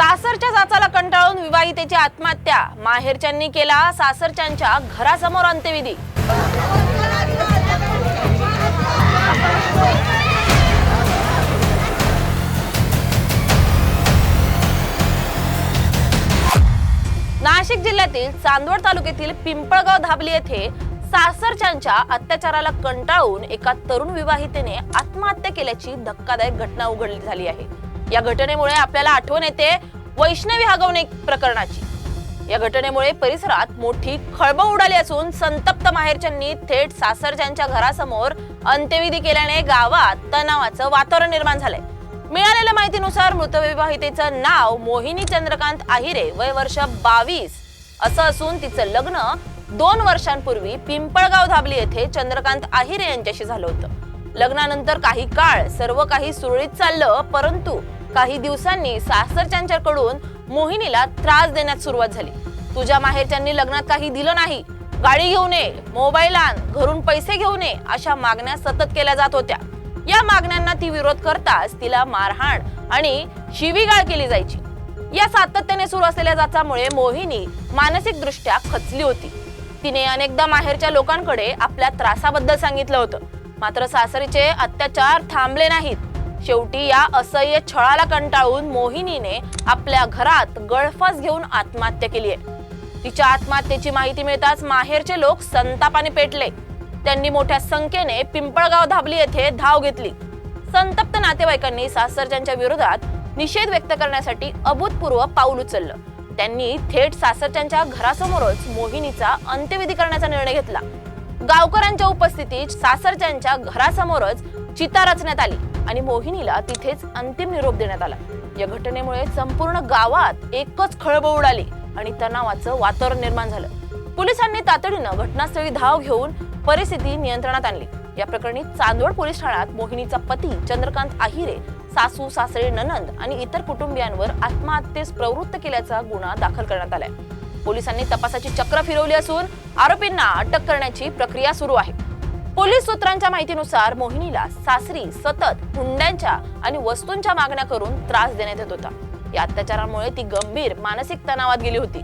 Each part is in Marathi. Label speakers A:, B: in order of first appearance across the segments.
A: सासरच्या जाचाला कंटाळून विवाहितेची आत्महत्या. माहेरच्यांनी केला सासरच्यांच्या घरासमोर अंत्यविधी. नाशिक जिल्ह्यातील चांदवड तालुक्यातील पिंपळगाव धाबली येथे सासरच्यांच्या अत्याचाराला कंटाळून एका तरुण विवाहितेने आत्महत्या केल्याची धक्कादायक घटना उघडली झाली आहे. या घटनेमुळे आपल्याला आठवण येते वैष्णवी हगवणे प्रकरणाची. या घटनेमुळे परिसरात मोठी खळबळ उडाली असून संतप्त माहेरच्यांनी थेट सासरच्यांच्या घरासमोर अंत्यविधी केल्याने गावात तणावाचं वातावरण निर्माण झालंय. मिळालेल्या माहितीनुसार मृतविवाहितेचं नाव मोहिनी चंद्रकांत आहिरे वय वर्ष बावीस असं असून तिचं लग्न दोन वर्षांपूर्वी पिंपळगाव धाबली येथे चंद्रकांत आहिरे यांच्याशी झालं होतं. लग्नानंतर काही काळ सर्व काही सुरळीत चाललं परंतु काही दिवसांनी सासरच्यांच्याकडून मोहिनीला त्रास देण्यात सुरुवात झाली. तुझ्या माहेरच्यांनी लग्नात काही दिलं नाही. गाडी घेऊन ये मोबाईल आण घरून पैसे घेऊन ये अशा मागण्या सतत केल्या जात होत्या. या मागण्यांना ती विरोध करताच तिला मारहाण आणि शिवीगाळ केली जायची. या सातत्याने सुरू असलेल्या जाचामुळे मोहिनी मानसिक दृष्ट्या खचली होती. तिने अनेकदा माहेरच्या लोकांकडे आपल्या त्रासाबद्दल सांगितलं होतं. मात्र सासरीचे अत्याचार थांबले नाहीत. शेवटी या असह्य छळाला कंटाळून मोहिनीने आपल्या घरात गळफास घेऊन आत्महत्या केली आहे. तिच्या आत्महत्येची माहिती मिळताच माहेरचे लोक संतापाने पेटले. त्यांनी मोठ्या संख्येने पिंपळगाव धाबली येथे धाव घेतली. संतप्त नातेवाईकांनी सासरच्यांच्या विरोधात निषेध व्यक्त करण्यासाठी अभूतपूर्व पाऊल उचललं. त्यांनी थेट सासरच्यांच्या घरासमोरच मोहिनीचा अंत्यविधी करण्याचा निर्णय घेतला. गावकऱ्यांच्या उपस्थितीत सासरच्यांच्या घरासमोरच चिता रचण्यात आली. आणि मोहिनीला तिथेच अंतिम निरोप देण्यात आला. या घटनेमुळे संपूर्ण गावात एकच खळबळ उडाली आणि तणावाचं वातावरण निर्माण झालं. पोलिसांनी तातडीनं घटनास्थळी धाव घेऊन परिस्थिती नियंत्रणात आणली. या प्रकरणी चांदवड पोलीस ठाण्यात मोहिनीचा पती चंद्रकांत आहिरे सासू सासरे ननंद आणि इतर कुटुंबियांवर आत्महत्येस प्रवृत्त केल्याचा गुन्हा दाखल करण्यात आलाय. पोलिसांनी तपासाची चक्र फिरवली असून आरोपींना अटक करण्याची प्रक्रिया सुरू आहे. पोलीस सूत्रांच्या माहितीनुसार मोहिनीला सासरी सतत हुंड्यांच्या आणि वस्तूंच्या मागण्या करून त्रास देण्यात येत होता. या अत्याचारामुळे ती गंभीर मानसिक तणावात गेली होती.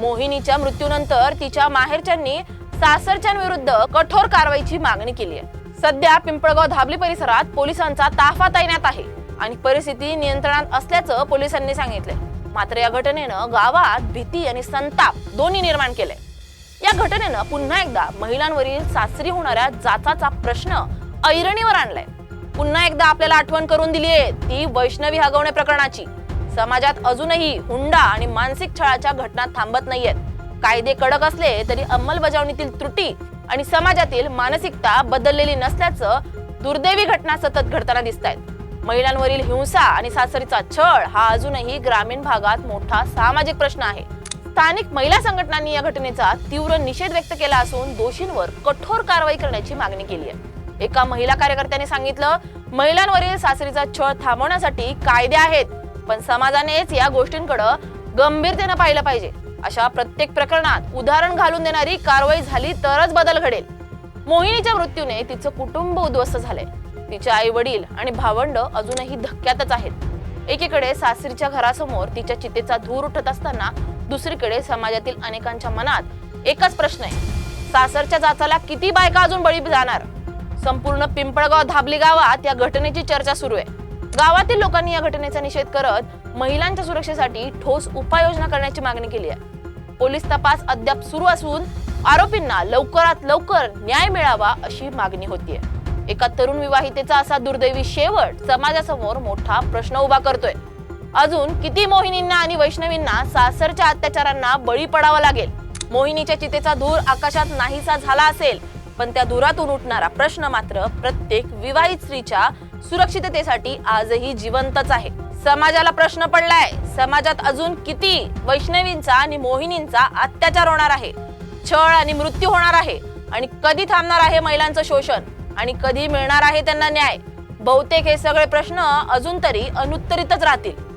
A: मोहिनीच्या मृत्यूनंतर तिच्या माहेरच्यांनी सासरच्यांविरुद्ध कठोर कारवाईची मागणी केली आहे. सध्या पिंपळगाव धाबली परिसरात पोलिसांचा ताफा तैनात आहे आणि परिस्थिती नियंत्रणात असल्याचं पोलिसांनी सांगितलंय. मात्र या घटनेनं गावात भीती आणि संताप दोन्ही निर्माण केले या घटनेनं पुन्हा एकदा महिलांवरील सासरी होणाऱ्या जाचाचा प्रश्न ऐरणीवर आणलाय. पुन्हा एकदा आपल्याला आठवण करून दिली आहे ती वैष्णवी हगवणे प्रकरणाची. समाजात अजूनही हुंडा आणि मानसिक छळाच्या घटना थांबत नाहीयेत. कायदे कडक असले तरी अंमलबजावणीतील त्रुटी आणि समाजातील मानसिकता बदललेली नसल्याचं दुर्दैवी घटना सतत घडताना दिसत आहेत महिलांवरील हिंसा आणि सासरीचा छळ हा अजूनही ग्रामीण भागात मोठा सामाजिक प्रश्न आहे. स्थानिक महिला संघटनांनी या घटनेचा तीव्र निषेध व्यक्त केला असून दोषींवर कठोर कारवाई करण्याची मागणी केली आहे. एका महिला कार्यकर्त्याने सांगितलं महिलांवरील सासरीचा छळ थांबवण्यासाठी कायदे आहेत पण समाजानेच या गोष्टींकडे गंभीरतेनं पाहिलं पाहिजे. अशा प्रत्येक प्रकरणात उदाहरण घालून देणारी कारवाई झाली तरच बदल घडेल. मोहिनीच्या मृत्यूने तिचं कुटुंब उद्ध्वस्त झालंय. तिचे आई वडील आणि भावंड अजूनही धक्क्यातच आहेत. एकीकडे सासरीच्या घरासमोर तिच्या चितेचा धूर उठत असताना दुसरीकडे समाजातील अनेकांच्या मनात एकच प्रश्न आहे. सासरच्या जाचाला किती बायका अजून बळी जाणार? संपूर्ण पिंपळगाव धाबली गावात या घटनेची चर्चा सुरू आहे. गावातील लोकांनी या घटनेचा निषेध करत महिलांच्या सुरक्षेसाठी ठोस उपाययोजना करण्याची मागणी केली आहे. पोलीस तपास अद्याप सुरू असून आरोपींना लवकरात लवकर न्याय मिळावा अशी मागणी होतीये. एका तरुण विवाहितेचा असा दुर्दैवी शेवट समाजासमोर मोठा प्रश्न उभा करतोय. अजून किती मोहिनींना आणि वैष्णवींना सासरच्या अत्याचारांना बळी पडावा लागेल? मोहिनीच्या चितेचा धूर आकाशात नाहीसा झाला असेल पण त्या धुरातून उठणारा प्रश्न मात्र प्रत्येक विवाहित स्त्रीच्या सुरक्षिततेसाठी आजही जिवंतच आहे. समाजाला प्रश्न पडलाय समाजात अजून किती वैष्णवींचा आणि मोहिनींचा अत्याचार होणार आहे? छळ आणि मृत्यू होणार आहे आणि कधी थांबणार आहे महिलांचं शोषण? आणि कधी मिळणार आहे त्यांना न्याय? बहुतेक हे सगळे प्रश्न अजून तरी अनुत्तरितच राहतील.